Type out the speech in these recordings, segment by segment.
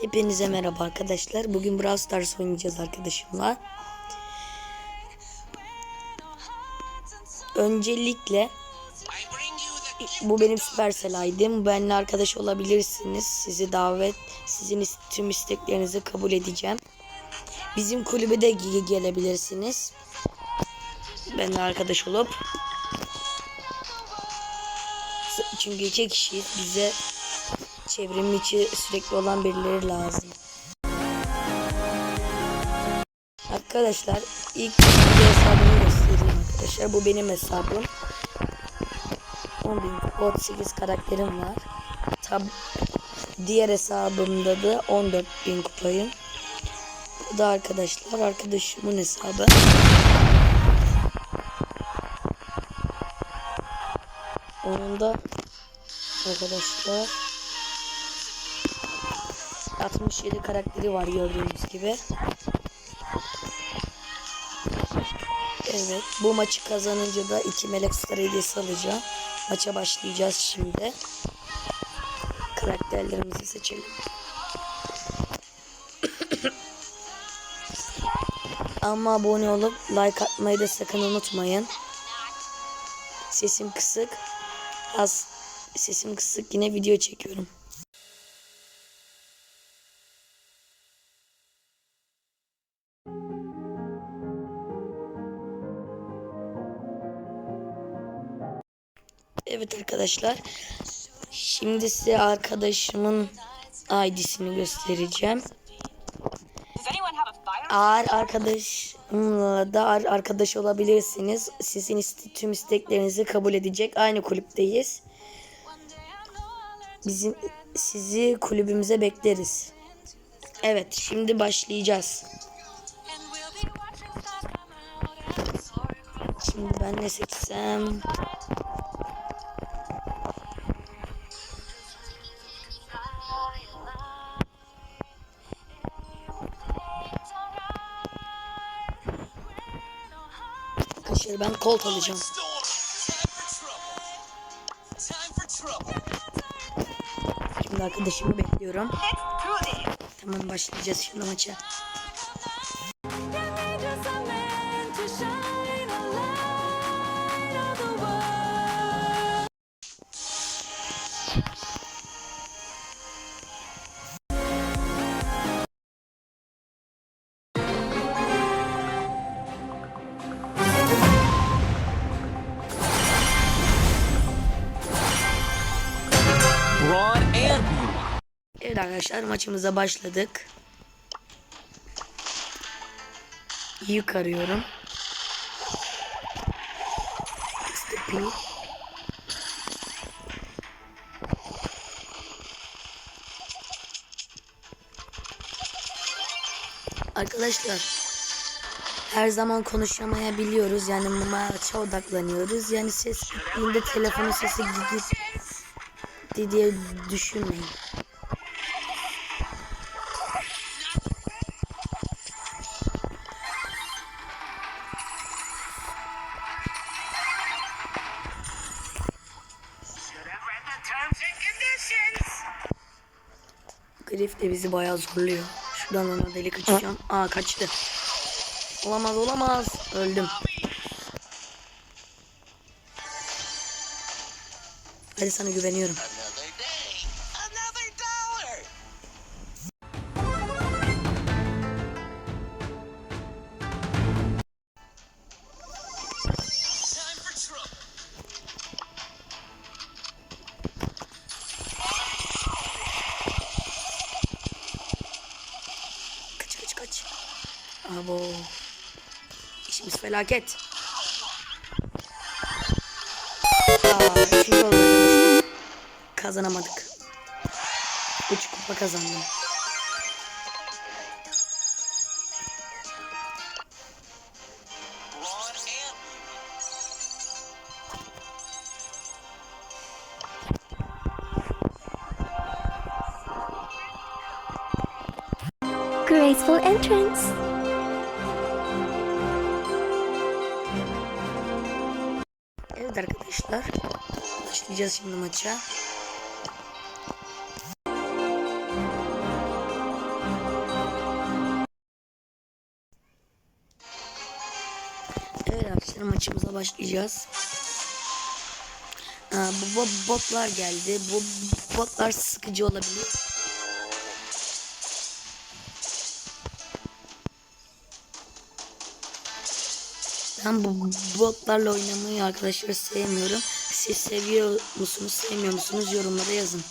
Hepinize merhaba arkadaşlar. Bugün Brawl Stars oynayacağız arkadaşımla. Öncelikle bu benim Supercell ID'm. Benimle arkadaş olabilirsiniz. Sizi davet, sizin tüm isteklerinizi kabul edeceğim. Bizim kulübe de ge- gelebilirsiniz. Benimle arkadaş olup. Çünkü iki kişiyiz. Bize çevrim içi sürekli olan birileri lazım. Arkadaşlar ilk hesabımı göstereyim arkadaşlar. Bu benim hesabım. 10.038 karakterim var. Tab diğer hesabımda da 14.000 kupayım. Bu da arkadaşlar arkadaşımın hesabı. Onun da arkadaşlar 67 karakteri var gördüğünüz gibi. Evet bu maçı kazanınca da iki melek star hediyesi alacağım. Maça başlayacağız şimdi. Karakterlerimizi seçelim. Ama abone olup like atmayı da sakın unutmayın. Sesim kısık. Az sesim kısık yine video çekiyorum. Evet arkadaşlar. Şimdi size arkadaşımın ID'sini göstereceğim. Ağır arkadaşımla da arkadaş olabilirsiniz. Sizin iste- tüm isteklerinizi kabul edecek. Aynı kulüpteyiz. Bizim sizi kulübümüze bekleriz. Evet, şimdi başlayacağız. Şimdi ben ne seçsem? Arkadaşlar ben Colt alacağım. Şimdi arkadaşımı bekliyorum. Tamam başlayacağız şimdi maça. Arkadaşlar maçımıza başladık. Yük arıyorum. Arkadaşlar her zaman konuşamayabiliyoruz yani maça odaklanıyoruz yani ses gittiğinde telefonun sesi gitti diye düşünmeyin. Grif de bizi bayağı zorluyor. Şuradan ona delik açacağım. Aa kaçtı. Olamaz olamaz. Öldüm. Hadi sana güveniyorum. Abo. İşimiz felaket. Aa. Kazanamadık. Üç kupa kazandım. Graceful entrance. arkadaşlar. Başlayacağız şimdi maça. Evet arkadaşlar maçımıza başlayacağız. Aa, bu, bu botlar geldi. Bu botlar sıkıcı olabilir. Ben bu botlarla oynamayı arkadaşlar sevmiyorum. Siz seviyor musunuz, sevmiyor musunuz yorumlara yazın.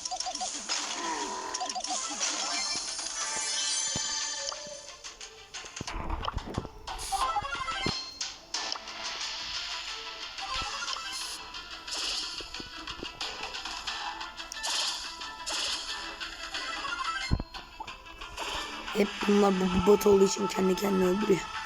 Hep bunlar bu bot olduğu için kendi kendini öldürüyor.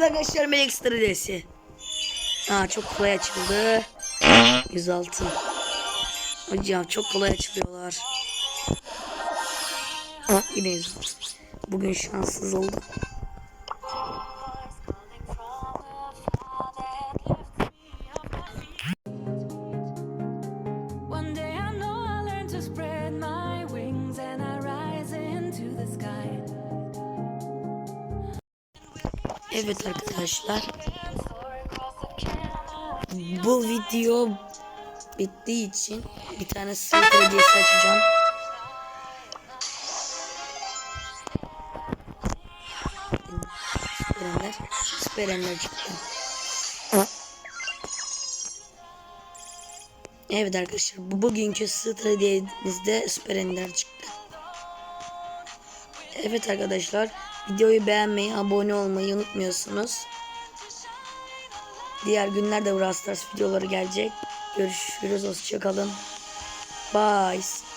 Gelin arkadaşlar Melek Stradesi. Aa çok kolay açıldı. 106. Hocam çok kolay açılıyorlar. Aa, yine 106. Bugün şanssız oldum. Evet arkadaşlar. Bu video bittiği için bir tane sınıf hediyesi açacağım. Süperenler. Süperenler çıktı. Evet arkadaşlar bu bugünkü sınıf hediyemizde süperenler çıktı. Evet arkadaşlar videoyu beğenmeyi, abone olmayı unutmuyorsunuz. Diğer günlerde Brawl Stars videoları gelecek. Görüşürüz. Hoşçakalın. Bye.